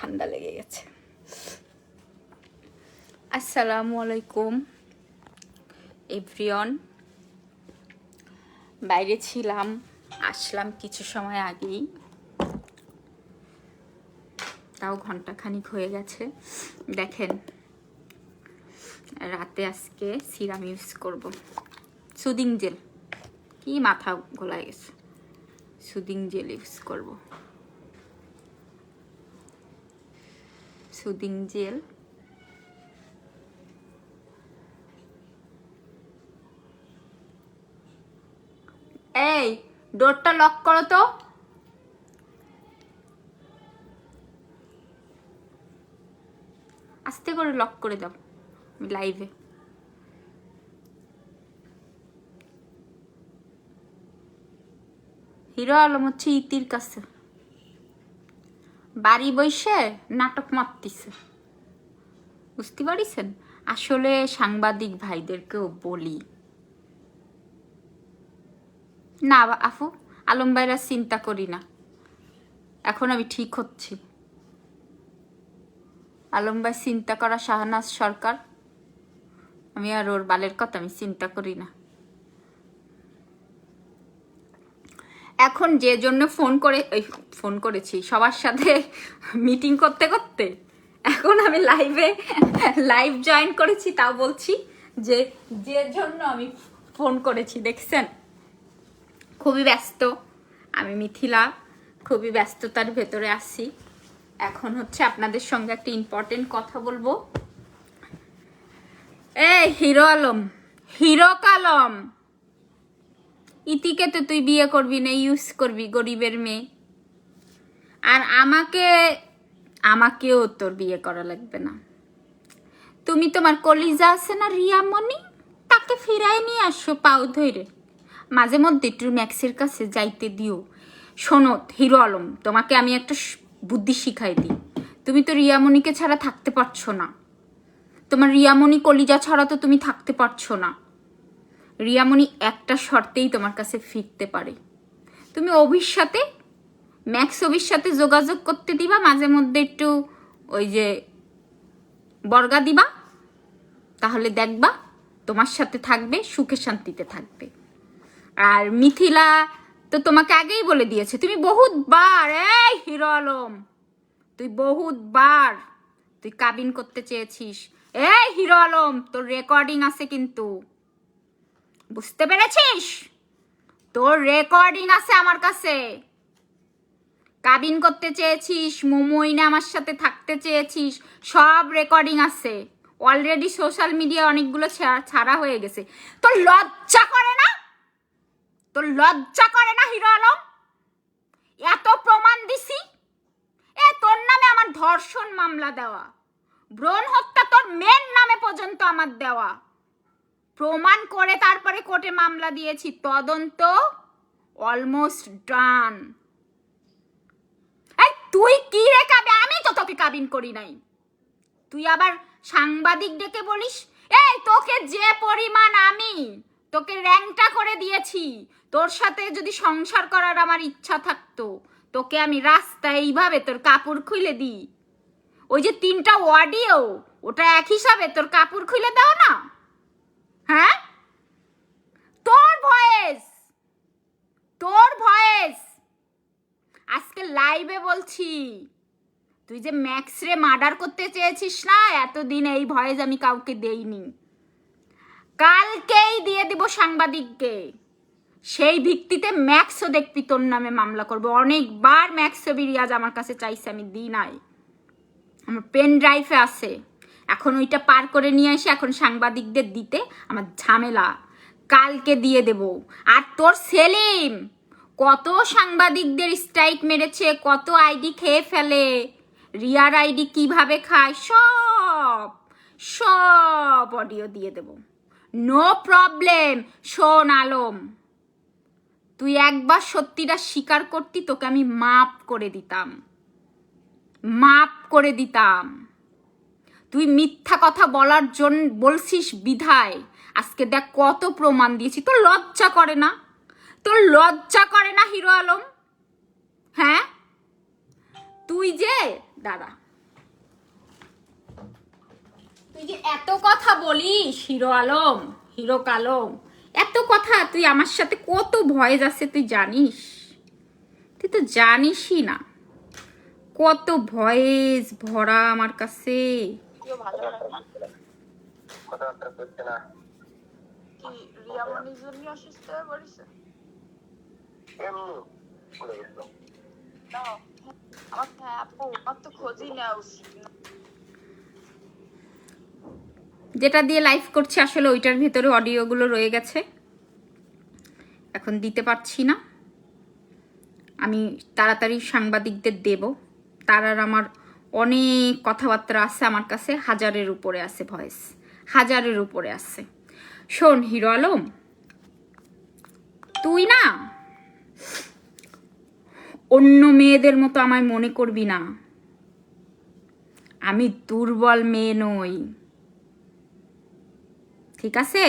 ঠান্ডা লেগে গেছে। আসসালামু আলাইকুম এভরিওন বাইরে ছিলাম, আসলাম কিছু সময় আগেই। তাও ঘণ্টা খানিক হয়ে গেছে। দেখেন, রাতে আজকে সিরাম ইউজ করব। Soothing gel. কি মাথা গোলায় গেছে। সুদিং জেল ইউজ করব। Soothing gel. এই, ডোরটা লক করো তো। আস্তে করে লক করে দাও লাইভে হিরো আলম হচ্ছে ইতির কাছে। বাড়ি বসে নাটক মারতিছে। বুঝতে পারিছেন? আসলে সাংবাদিক ভাইদেরকেও বলি। না আফু, আলম ভাইরা চিন্তা করি না। এখন আমি ঠিক হচ্ছি। আলম ভাই চিন্তা করা শাহনাজ সরকার। আমি আর ওর বালের কথা আমি চিন্তা করি না। এখন যে জন্য ফোন করে ওই ফোন করেছি, সবার সাথে মিটিং করতে করতে, এখন আমি লাইভে লাইভ জয়েন করেছি, তাও বলছি যে যে জন্য আমি ফোন করেছি, দেখছেন? খুবই ব্যস্ত, আমি মিথিলা, খুবই ব্যস্ততার ভেতরে আছি। এখন হচ্ছে আপনাদের সঙ্গে একটা ইম্পর্টেন্ট কথা বলব। এই হিরো আলম হিরো কালম ইতিকে তো তুই বিয়ে করবি না ইউজ করবি গরিবের মেয়ে। আর আমাকে, আমাকেও তোর বিয়ে করা লাগবে না। তুমি তোমার কলিজা আছে না রিয়ামণি? তাকে ফিরাই নিয়ে আসো পাও ধরে মাঝে মধ্যে একটু ম্যাক্সের কাছে যাইতে দিও। শোনো হিরো আলম, তোমাকে আমি একটা বুদ্ধি শিখাই দিই। তুমি তো রিয়ামণিকে ছাড়া থাকতে পারছ না। তোমার রিয়ামণি কলিজা ছাড়া তো তুমি থাকতে পারছ না। রিয়ামণি একটা শর্তেই তোমার কাছে ফিরতে পারে। তুমি অভির সাথে, ম্যাক্স অভির সাথে যোগাযোগ করতে দিবা, মাঝে মধ্যে একটু ওই যে বর্গা দিবা, তাহলে দেখবা তোমার সাথে থাকবে, সুখে শান্তিতে থাকবে। আর মিথিলা তো তোমাকে আগেই বলে দিয়েছে, তুমি বহুতবার, এই হিরো আলম, তুই বহুতবার, তুই কাবিন করতে চেয়েছিস। এই হিরো আলম, তোর রেকর্ডিং আছে কিন্তু। বুঝতে পেরেছিস? তোর রেকর্ডিং আছে আমার কাছে। কাবিন করতে চেয়েছিস মোমোইনে আমার সাথে থাকতে চেয়েছিস, সব রেকর্ডিং আছে। অলরেডি সোশ্যাল মিডিয়া অনেকগুলো ছাড়া হয়ে গেছে। তোর লজ্জা করে না? তোর লজ্জা করে না হিরো আলম? এত প্রমাণ দিছি? এ, তোর নামে আমার ধর্ষণ মামলা দেওয়া। ব্রণ হত্যা তোর মেন নামে পর্যন্ত আমার দেওয়া। প্রমাণ করে তারপরে কোর্টে মামলা দিয়েছি। তদন্ত অলমোস্ট ডান তুই কি রে কাবে আমি তো তোকে কাবিন করি নাই। তুই আবার সাংবাদিক ডেকে বলিস, এই, তোকে যে পরিমাণ আমি তোকে র্যাংটা করে দিয়েছি, তোর সাথে যদি সংসার করার আমার ইচ্ছা থাকতো, তোকে আমি রাস্তায় এইভাবে তোর কাপড় খুলে দিই। ওই যে তিনটা অডিও ওটা এক হিসাবে তোর কাপড় খুলে দাও না? হ্যাঁ? তোর ভয়েস। তোর ভয়েস। আজকে লাইভে বলছি, তুই যে ম্যাক্স রে মার্ডার করতে চেয়েছিস না, এতদিন এই ভয়েস আমি কাউকে দেইনি। কালকেই দিয়ে দিব সাংবাদিককে। সেই ভিত্তিতে ম্যাক্সও দেখবি তোর নামে মামলা করব। অনেকবার ম্যাক্স ছবি রিয়াজ আমার কাছে চাইছে, আমি দিই নাই। আমার পেন ড্রাইভে আছে। এখন ওইটা পার করে নিয়ে এসে এখন সাংবাদিকদের দিতে আমার ঝামেলা। কালকে দিয়ে দেব। আর তোর সেলিম, কত সাংবাদিকদের স্ট্রাইক মেরেছে, কত আইডি খেয়ে ফেলে। রিয়ার আইডি কীভাবে খায়, সব সব অডিও দিয়ে দেব। নো প্রবলেম শোন আলম। তুই একবার সত্যিটা স্বীকার করতি, তোকে আমি মাপ করে দিতাম। মাপ করে দিতাম। তুই মিথ্যা কথা বলার জন্য বলছিস বিধায়। আজকে দেখ কত প্রমাণ দিয়েছি। তোর লজ্জা করে না? তোর লজ্জা করে না হিরো আলম? হ্যাঁ? তুই যে দাদা তুই যে এত কথা বলিস হিরো আলম, হিরো কালম, এত কথা তুই আমার সাথে কত ভয়েস আছে তুই জানিস? তুই তো জানিসই না। কত ভয়েস ভরা আমার কাছে। কেউ ভালো লাগে না। কথাবার্তা করছে না কি রিয়া মনির জন্য অসুস্থ হয়ে পড়েছে? এমনি করে গেছিল না আমার আপু আমার তো খোঁজই নেওয়া উচিত যেটা দিয়ে লাইভ করছি আসলে ওইটার ভিতরে অডিওগুলো রয়ে গেছে। এখন দিতে পারছি না। আমি তাড়াতাড়ি সাংবাদিকদের দেব। তার আর আমার অনেক কথাবার্তা আছে আমার কাছে। হাজারের উপরে আছে ভয়েস হাজারের উপরে আছে। শোন, হিরো আলম, তুই না অন্য মেয়েদের মতো আমায় মনে করবি না। আমি দুর্বল মেয়ে নই। ঠিক আছে?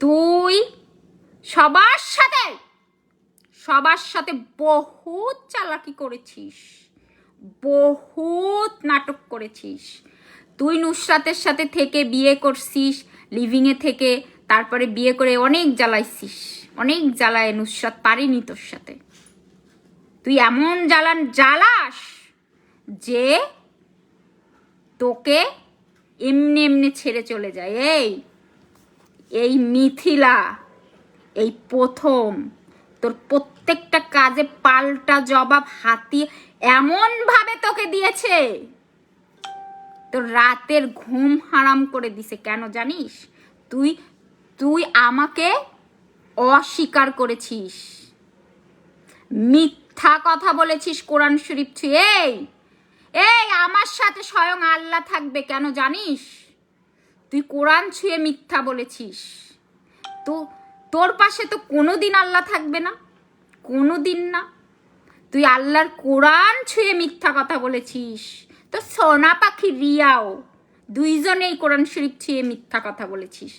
তুই সবার সাথে সবার সাথে বহুত চালাকি করেছিস। বহুত নাটক করেছিস। তুই নুসরাতের সাথে থেকে বিয়ে করছিস লিভিংয়ে থেকে তারপরে বিয়ে করে অনেক জ্বালাইছিস, অনেক জ্বালায় নুসরাত, পারিনি তোর সাথে। তুই এমন জ্বালান, জ্বালাস যে তোকে এমনি এমনি ছেড়ে চলে যায়। এই এই মিথিলা, এই প্রথম তোর প্রত্যেকটা কাজে পাল্টা জবাব হাতি এমন ভাবে তোকে দিয়েছে। তোর রাতের ঘুম হারাম করে দিছে কেন জানিস? তুই তুই আমাকে অস্বীকার করেছিস। মিথ্যা কথা বলেছিস কোরআন শরীফ ছুঁয়ে। এই এই আমার সাথে স্বয়ং আল্লাহ থাকবে কেন জানিস? তুই কোরআন ছুঁয়ে মিথ্যা বলেছিস। তো তোর পাশে তো কোনো দিন আল্লাহ থাকবে না কোনো দিন না। তুই আল্লাহর কোরআন ছুঁয়ে মিথ্যা কথা বলেছিস। তো সোনা পাখি রিয়াও, দুইজনেই কোরআন শরীফ ছুঁয়ে মিথ্যা কথা বলেছিস।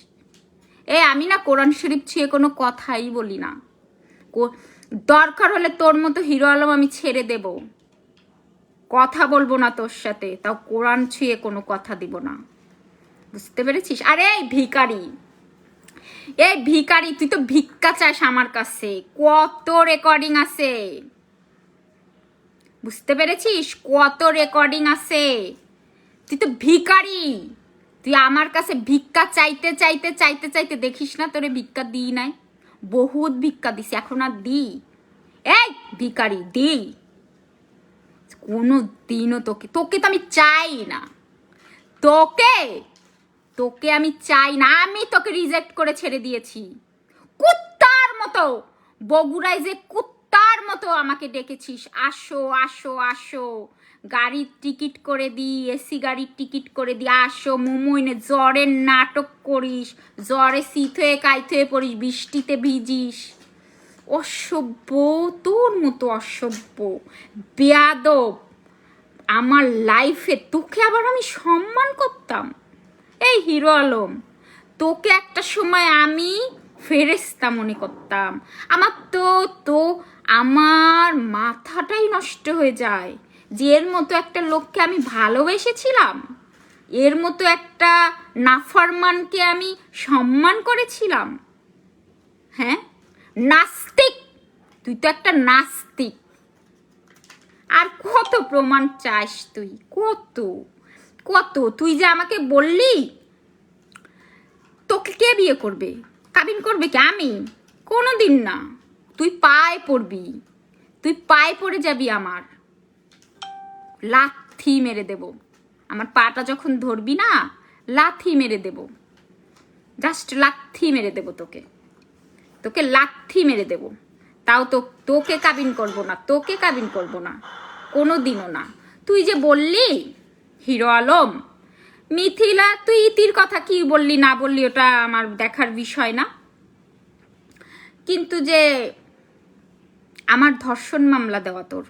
এ, আমি না কোরআন শরীফ ছুঁয়ে কোনো কথাই বলি না। দরকার হলে তোর মতো হিরো আলম আমি ছেড়ে দেব। কথা বলব না তোর সাথে, তাও কোরআন ছুঁয়ে কোনো কথা দিব না। বুঝতে পেরেছিস? আরে ভিকারি এই ভিকারি তুই তো ভিক্ষা চাস আমার কাছে। কত রেকর্ডিং আছে? বুঝতে পেরেছিস? কত রেকর্ডিং আছে? তুই তো ভিকারি তুই আমার কাছে ভিক্ষা চাইতে চাইতে চাইতে চাইতে দেখিস না তোরে ভিক্ষা দিই নাই। বহুত ভিক্ষা দিছি, এখন আর দি। এই ভিকারি দি। কোনো দিনও তোকে তোকে তো আমি চাই না। তোকে তোকে আমি চাই না, আমি তোকে রিজেক্ট করে ছেড়ে দিয়েছি। কুত্তার মতো, বগুড়ায় যে কুত্তার মতো আমাকে ডেকেছিস। আসো আসো আসো। গাড়ির টিকিট করে দিই এসি গাড়ির টিকিট করে দিই আসো মুমুইনে জ্বরের নাটক করিস। জ্বরে শীত হয়ে, কাইত হয়ে পড়িস, বৃষ্টিতে ভিজিস। অসভ্য, তোর মতো অসভ্য, বেয়াদব। আমার লাইফে তোকে আবার আমি সম্মান করতাম। এই হিরো আলম, তোকে একটা সময় আমি ফেরেস্তা মনে করতাম। আমার তো তো আমার মাথাটাই নষ্ট হয়ে যায়। যে এর মতো একটা লোককে আমি ভালোবেসেছিলাম, এর মতো একটা নাফরমানকে আমি সম্মান করেছিলাম। হ্যাঁ? নাস্তিক! তুই তো একটা নাস্তিক। আর কত প্রমাণ চাস তুই? কত? কত তুই যে আমাকে বললি, তোকে কে বিয়ে করবে? কাবিন করবে কি আমি? কোনো দিন না। তুই পায়ে পড়বি। তুই পায়ে পড়ে যাবি আমার। লাথি মেরে দেব। আমার পাটা যখন ধরবি না, লাথি মেরে দেব। জাস্ট লাথি মেরে দেব তোকে। তোকে লাথি মেরে দেব। তাও তো তোকে কাবিন করব না, তোকে কাবিন করব না। কোনো দিনও না। তুই যে বললি হিরো আলম। মিথিলা, তুই ইতির কথা কি বললি না বললি ওটা আমার দেখার বিষয় না। কিন্তু যে আমার ধর্ষণ মামলা দেওয়া তোর,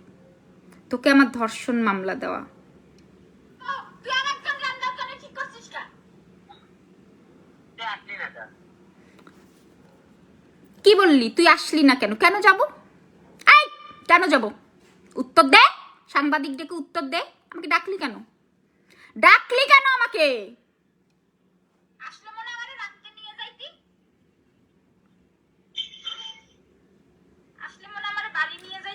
তোকে আমার ধর্ষণ মামলা দেওয়া। কি বললি? তুই আসলি না কেন? কেন যাব? এই, কেন যাব? উত্তর দে, সাংবাদিক ডেকে উত্তর দে। আমাকে ডাকলি কেন? ডাকলি কেন আমাকে?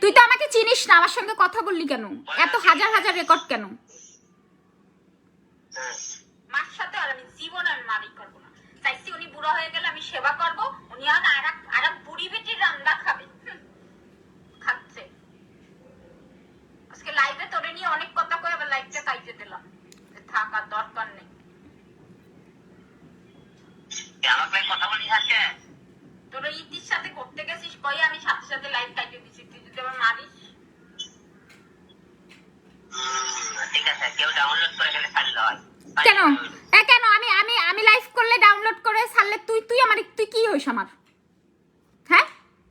তুই তো আমাকে চিনিস না আমার সঙ্গে কথা বললি কেন? এত হাজার হাজার রেকর্ড কেন? হ্যাঁ মার সাথে আর আমি জীবনে আমি মারি করব না। চাইছি উনি বুড়া হয়ে গেলে আমি সেবা করব উনি আর বুড়ি বেটির রান্না খাবে। খাচ্ছে। আজকে লাইভে তোরে নিয়ে অনেক কথা কয়ে আবার লাইভটা দিলাম। থাকার দরকার নেই। তোর ইতির সাথে করতে গেছিস কই? আমি সাথে সাথে লাইভ কাইতে দিছি। তুই যদি আবার মারিস। ঠিক আছে কেউ ডাউনলোড করে গেলে ছাড়লে হয়। কেন? এ কেন? আমি আমি আমি লাইভ করলে ডাউনলোড করে ছাড়লে তুই তুই আমার তুই কি হইস আমার? হ্যাঁ?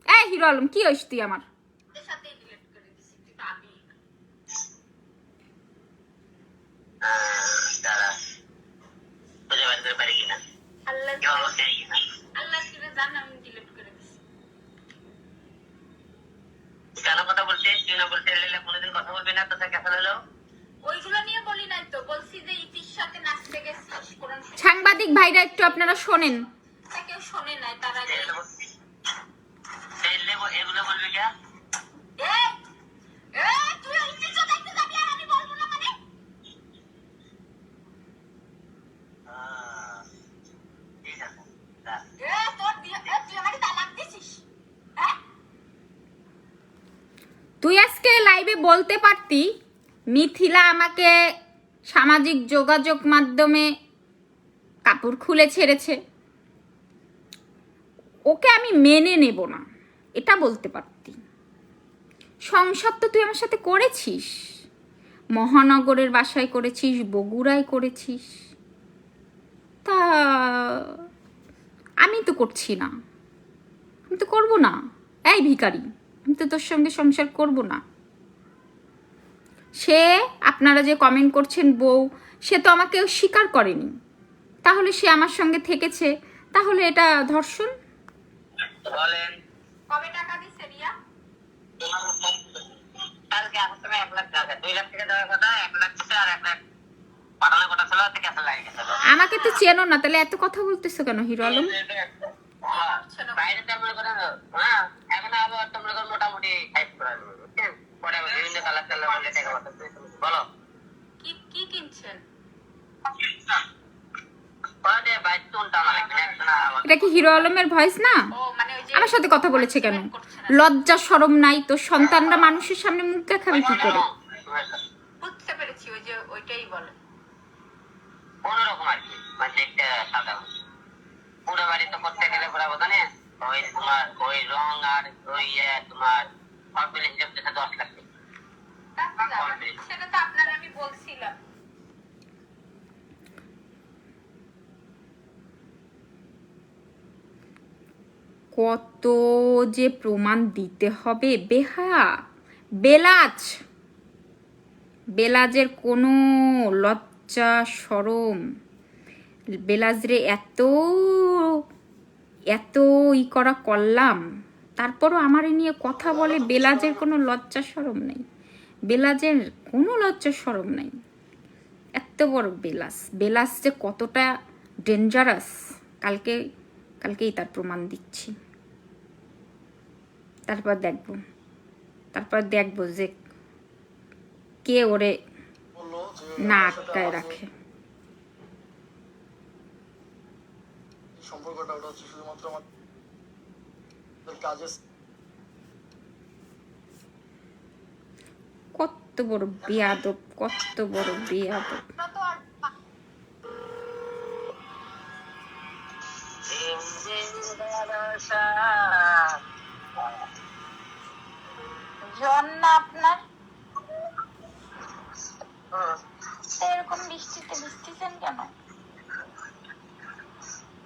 এ হিরো আলম কি হইস তুই আমার তোর সাথে ডিলিট করে দিছি তুই তো আগেই আহ, দাঁড়া খুঁজে বের করে পারি কিনা আল্লাহ কেউ আমার দেয় কিনা আল্লাহ কিরে জান আমি ডিলিট করে দিছি তুই কেন কথা বলছিস তুই না বলতে এলে কোনোদিন কথা বলবি না তো কেসা হলো ওইগুলো নিয়ে বলি নাই তো বলছি যে ইতির সাথে নাচতে গেছিস কোরআন শরীফ সাংবাদিক ভাইরা একটু আপনারা শোনেন তা কেউ শোনে নাই তার আগে এগুলো বলবি কে এই, এই, তুই ওই ইতির সাথে দেখতে যাবি আর আমি বলব না মানে? আহ, ঠিক আছে যা। এ, তোর বিয়ে- এ, তুই আমাকে তালাক দিছিস? হ্যাঁ? তুই আজকে লাইভে বলতে পারতি মিথিলা আমাকে সামাজিক যোগাযোগ মাধ্যমে কাপড় খুলে ছেড়েছে। ওকে আমি মেনে নেব না, এটা বলতে পারতি। সংসার তো তুই আমার সাথে করেছিস। মহানগরের বাসায় করেছিস, বগুড়ায় করেছিস। তা আমি তো করছি না। আমি তো করব না। এই ভিখারি, আমি তো তোর সঙ্গে সংসার করব না। সে, আপনারা যে কমেন্ট করছেন বউ, সে তো আমাকে স্বীকার করেনি। তাহলে সে আমার সঙ্গে থেকেছে। তাহলে এটা ধর্ষণ? বলেন। কবে টাকা দিছে রিয়া? কালকে আমার সঙ্গে এক লাখ টাকা দুই লাখ টাকা দেওয়ার কথা এক লাখ আর এক লাখ পাঠানোর কথা ছিল তো ক্যান্সেল লাগে গেছে। আমাকে তো চেনো না তাহলে এত কথা বলতেছো কেন হিরো আলম? বাইরে তো করেন হ্যাঁ মোটামুটি ফাইভ করে দেবো বুঝছেন পরে আবার বিভিন্ন কালার টালার বলে টাকা পাঠাতে বলো কি কি কিনছেন পরে বাইরে তো উল্টা আমার লাগবে না না আমার এটা কি হিরো আলমের ভয়েস না? আমার সাথে কথা বলেছে কেন? লজ্জা সরম নাই তোর সন্তানরা মানুষের সামনে মুখ দেখাবে কি করে? তো সেটা তো আপনার আমি বলছিলাম। কত যে প্রমাণ দিতে হবে, বেহা? বেলাজ! বেলাজের কোনো লজ্জা সরম। বেলাজরে এত এত ই করা করলাম। তারপরও আমার নিয়ে কথা বলে বেলাজের কোনো লজ্জা সরম নেই। বেলাজের কোনো লজ্জা সরম নেই। এত বড় বেলাস বেলাস যে কতটা ডেঞ্জারাস কালকে, কালকেই তার প্রমাণ দিচ্ছি। তারপর দেখব। তারপর দেখব যে কে ওরে না আটকায় রাখে। কত বড় বেয়াদব, কত বড় বেয়াদব। জ্বর না আপনার? এরকম বৃষ্টিতে বৃষ্টিছেন কেন?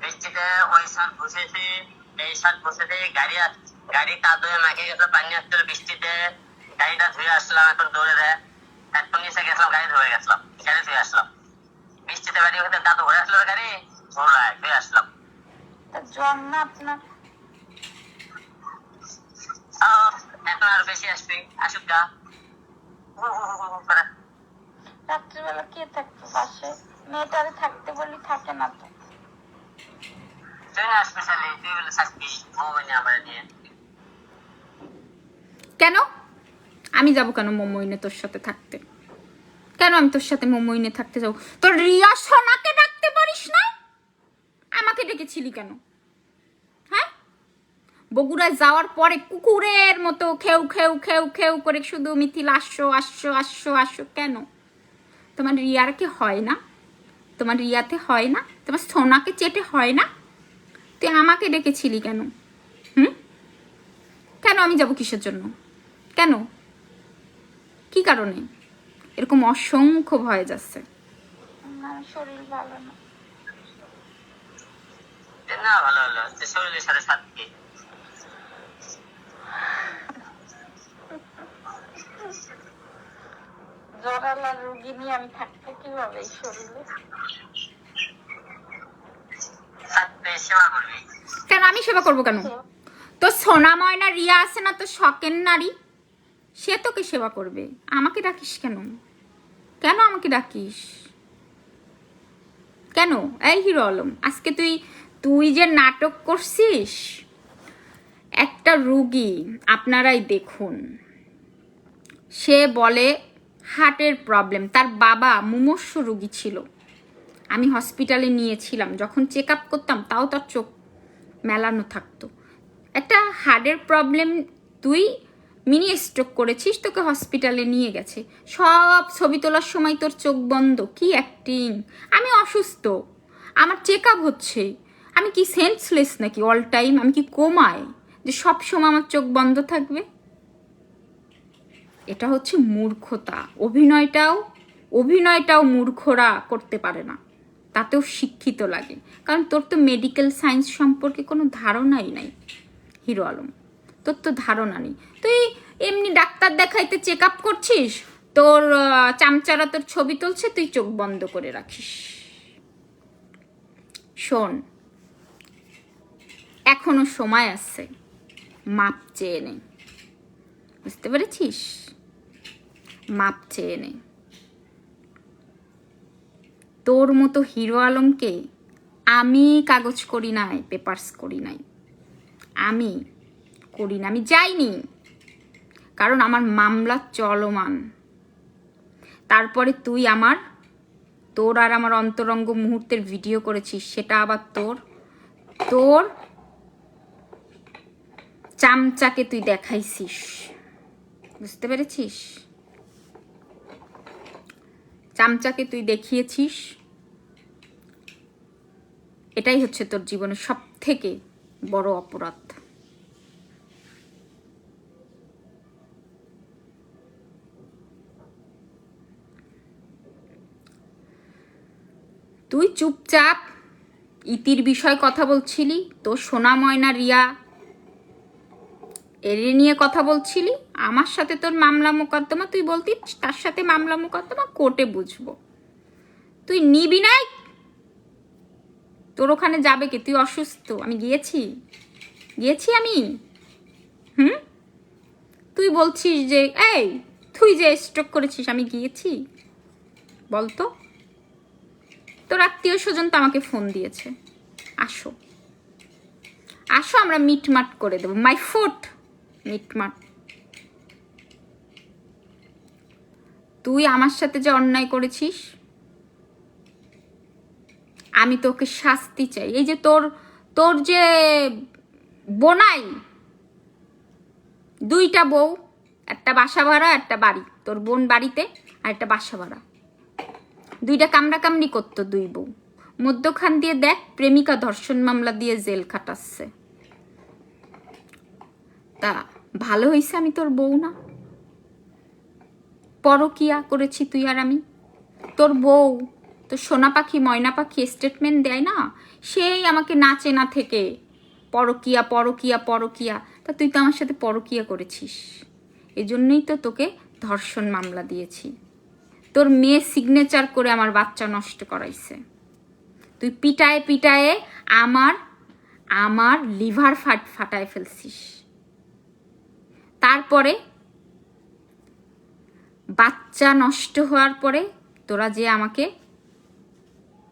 বৃষ্টিতে ওই সাল বসেছে এই সাল বসেছে গাড়ি গাড়ি কাদুয়ে মাখে গেছিল পানি আসছিল বৃষ্টিতে গাড়িটা ধুয়ে আসলাম এখন দৌড়ে দেয় এখন এসে গেছিলাম গাড়ি ধুয়ে গেছিলাম গাড়ি ধুয়ে আসলাম। বৃষ্টিতে গাড়ি হতে দাদু ঘুরে আসলো গাড়ি? ঘোরায় ধুয়ে আসলাম। জ্বর না আপনার? এখন আর বেশি আসবি আসুক গা হু হু হু হু করে। রাত্রিবেলা কে থাকতো পাশে মেয়েটারে থাকতে বলি থাকে না তো। নিয়ে কেন? আমি যাব কেন মোমোইনে তোর সাথে থাকতে? কেন আমি তোর সাথে মোমোইনে থাকতে যাব? তোর রিয়া সোনাকে ডাকতে পারিস না? আমাকে ডেকেছিলি কেন? বগুড়ায় যাওয়ার পরে কুকুরের মতো খেউ খেউ খেউ খেউ করে শুধু মিথিল আসছো আসছো আসছো আসছো কেন? তোমার রিয়ার কি হয় না? তোমার রিয়াতে হয় না? তোমার সোনাকে চেটে হয় না? তুই আমাকে ডেকেছিলি কেন? হুম? কেন আমি যাব কিসের জন্য? কেন? কি কারণে? এরকম অসংখ্য ভয় যাচ্ছে। শরীর ভালো না। না ভালো হলো শরীরের সাথে জরালা রুগী নিয়ে আমি থাকতে কীভাবে এই শরীরে? থাকতে সেবা করবি। কেন আমি সেবা করব কেন? তো সোনা ময়না রিয়া আছে না তো শখের নারী। সে তোকে সেবা করবে। আমাকে ডাকিস কেন? কেন আমাকে ডাকিস? কেন? এই হিরো আলম আজকে তুই তুই যে নাটক করছিস একটা রুগী আপনারাই দেখুন। সে বলে, হার্টের প্রবলেম। তার বাবা মুমূর্ষ রুগী ছিল। আমি হসপিটালে নিয়েছিলাম। যখন চেক আপ করতাম, তাও তার চোখ মেলানো থাকতো। একটা হার্টের প্রবলেম তুই মিনি স্ট্রোক করেছিস, তোকে হসপিটালে নিয়ে গেছে। সব ছবি তোলার সময় তোর চোখ বন্ধ। কি অ্যাক্টিং। আমি অসুস্থ। আমার চেক আপ হচ্ছে। আমি কি সেন্সলেস নাকি অল টাইম? আমি কি কোমায়? যে সব সময় আমার চোখ বন্ধ থাকবে? এটা হচ্ছে মূর্খতা। অভিনয়টাও অভিনয়টাও মূর্খরা করতে পারে না। তাতেও শিক্ষিত লাগে। কারণ তোর তো মেডিকেল সায়েন্স সম্পর্কে কোনো ধারণাই নাই, হিরো আলম। তোর তো ধারণা নেই। তুই এমনি ডাক্তার দেখাইতে চেক আপ করছিস, তোর চামচারা তোর ছবি তুলছে, তুই চোখ বন্ধ করে রাখিস। শোন, এখনও সময় আছে, মাপ চেয়ে নে। বুঝতে পেরেছিস? মাপ চেয়ে নে। তোর মতো হিরো আলমকে আমি কাগজ করি নাই পেপার্স করি নাই। আমি করি না, আমি যাইনি। কারণ আমার মামলা চলমান। তারপরে তুই আমার, তোর আর আমার অন্তরঙ্গ মুহূর্তের ভিডিও করেছিস, সেটা আবার তোর। তোর চামচাকে তুই দেখাইছিস। বুঝতে পেরেছিস? চামচাকে তুই দেখিয়েছিস? এটাই হচ্ছে তোর জীবনের সব থেকে বড় অপরাধ। তুই চুপচাপ ইতির বিষয় কথা বলছিলি? তোর সোনা ময়না রিয়া এর নিয়ে কথা বলছিলি? আমার সাথে তোর মামলা মোকদ্দমা, তুই বলতি তার সাথে মামলা মোকদ্দমা, কোর্টে বুঝব। তুই নিবি নাই তোর ওখানে যাবে কি? তুই অসুস্থ। আমি গিয়েছি। গিয়েছি আমি? হুম? তুই বলছিস যে, এই, তুই যে স্ট্রোক করেছিস, আমি গিয়েছি। বলতো। তোর আত্মীয় স্বজন তো আমাকে ফোন দিয়েছে। আসো। আসো, আমরা মিটমাট করে দেবো। মাই ফুট মিটমাট। তুই আমার সাথে যে অন্যায় করেছিস, আমি তোকে শাস্তি চাই। এই যে তোর তোর যে বোনাই, দুইটা বউ, একটা বাসা ভাড়া, একটা বাড়ি। তোর বোন বাড়িতে আর একটা বাসা ভাড়া। দুইটা কামড়া কামড়ি করতো দুই বউ। মধ্যখান দিয়ে দেখ, প্রেমিকা ধর্ষণ মামলা দিয়ে জেল খাটাচ্ছে। তা ভালো হয়েছে আমি তোর বউ না। পরকিয়া করেছি তুই আর আমি। তোর বউ, তোর সোনা পাখি, ময়না পাখি স্টেটমেন্ট দেয় না? সেই আমাকে নাচে না থেকে। পরকিয়া পরকিয়া পরকিয়া। তা তুই তো আমার সাথে পরকিয়া করেছিস। এজন্যই তো তোকে ধর্ষণ মামলা দিয়েছি। তোর মেয়ে সিগনেচার করে আমার বাচ্চা নষ্ট করাইছে। তুই পিটায়ে পিটায়ে আমার আমার লিভার ফাট ফাটায় ফেলছিস। তারপরে বাচ্চা নষ্ট হওয়ার পরে তোরা যে আমাকে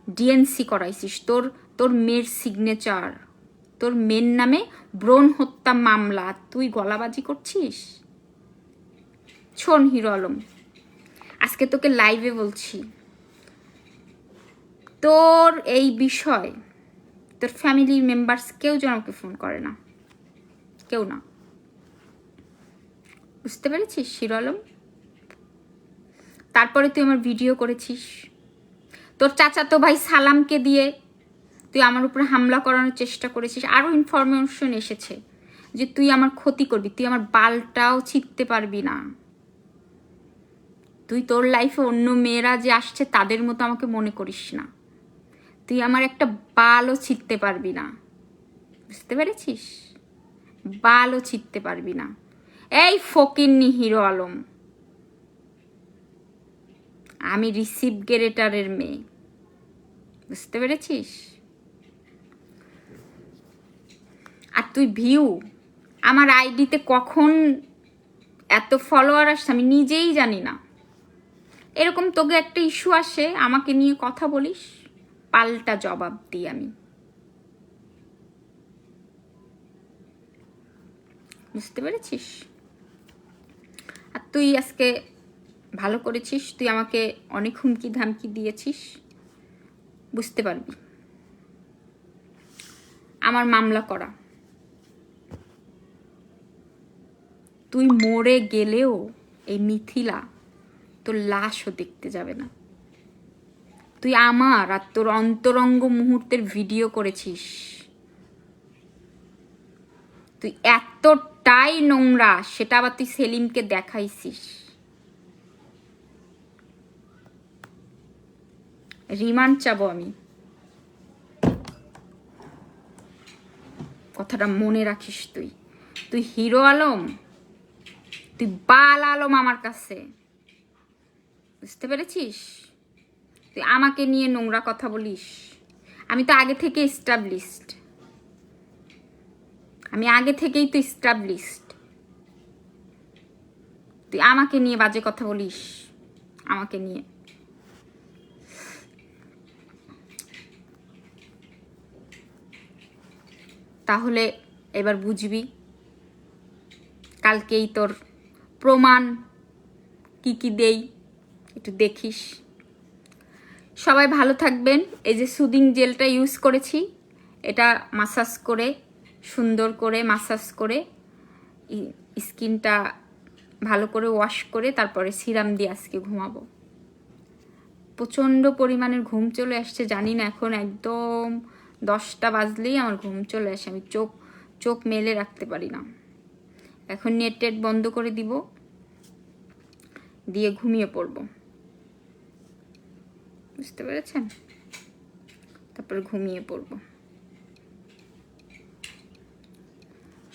ডিএনসি করাইছিস, তোর তোর মেয়ের সিগনেচার তোর মেয়ের নামে ব্রণ হত্যা মামলা, তুই গলাবাজি করছিস? শোন হিরো আলম, আজকে তোকে লাইভে বলছি। তোর এই বিষয়, তোর ফ্যামিলির মেম্বার্স কেউ যেন আমাকে ফোন করে না, কেউ না। বুঝতে পেরেছিস হিরো আলম? তারপরে তুই আমার ভিডিও করেছিস। তোর চাচাতো ভাই সালামকে দিয়ে তুই আমার উপরে হামলা করানোর চেষ্টা করেছিস। আরও ইনফরমেশন এসেছে যে তুই আমার ক্ষতি করবি, তুই আমার বালটাও ছিঁড়তে পারবি না। তুই তোর লাইফে অন্য মেয়েরা যে আসছে, তাদের মতো আমাকে মনে করিস না। তুই আমার একটা বালও ছিঁড়তে পারবি না। বুঝতে পেরেছিস? বালও ছিঁড়তে পারবি না। এই ফকিন্নি হিরো আলম। আমি রিসিভ গেরেটারের মেয়ে। বুঝতে পেরেছিস? আর তুই ভিউ, আমার আইডিতে কখন এত ফলোয়ার আসছে আমি নিজেই জানি না। এরকম তোকে একটা ইস্যু আসে, আমাকে নিয়ে কথা বলিস, পাল্টা জবাব দিই আমি। বুঝতে পেরেছিস? তুই আজকে ভালো করেছিস, তুই আমাকে অনেক হুমকি ধামকি দিয়েছিস, বুঝতে পারবি। আমার মামলা করা। তুই মরে গেলেও এই মিথিলা তোর লাশও দেখতে যাবে না। তুই আমার আর তোর অন্তরঙ্গ মুহূর্তের ভিডিও করেছিস। তুই এতটাই নোংরা, সেটা আবার তুই সেলিমকে দেখাইছিস। রিমান্ড চাবো আমি। কথাটা মনে রাখিস তুই। তুই হিরো আলম? তুই বাল আলম আমার কাছে। বুঝতে পেরেছিস? তুই আমাকে নিয়ে নোংরা কথা বলিস। আমি তো আগে থেকে এস্টাবলিশড আমি আগে থেকেই তো এস্টাবলিশড তুই আমাকে নিয়ে বাজে কথা বলিস। আমাকে নিয়ে। তাহলে এবার বুঝবি কালকেই তোর প্রমাণ কি কি দেই, একটু দেখিস। সবাই ভালো থাকবেন। এই যে সুদিং জেলটা ইউজ করেছি, এটা মাসাজ করে সুন্দর করে মাসাজ করে স্কিনটা ভালো করে ওয়াশ করে তারপরে সিরাম দিয়ে আজকে ঘুমাবো। প্রচণ্ড পরিমাণের ঘুম চলে আসছে, জানি না এখন একদম দশটা বাজলেই আমার ঘুম চলে আসে, আমি চোখ চোখ মেলে রাখতে পারি না। এখন নেট টেট বন্ধ করে দিব, দিয়ে ঘুমিয়ে পড়ব। বুঝতে পেরেছেন? তারপরে ঘুমিয়ে পড়ব।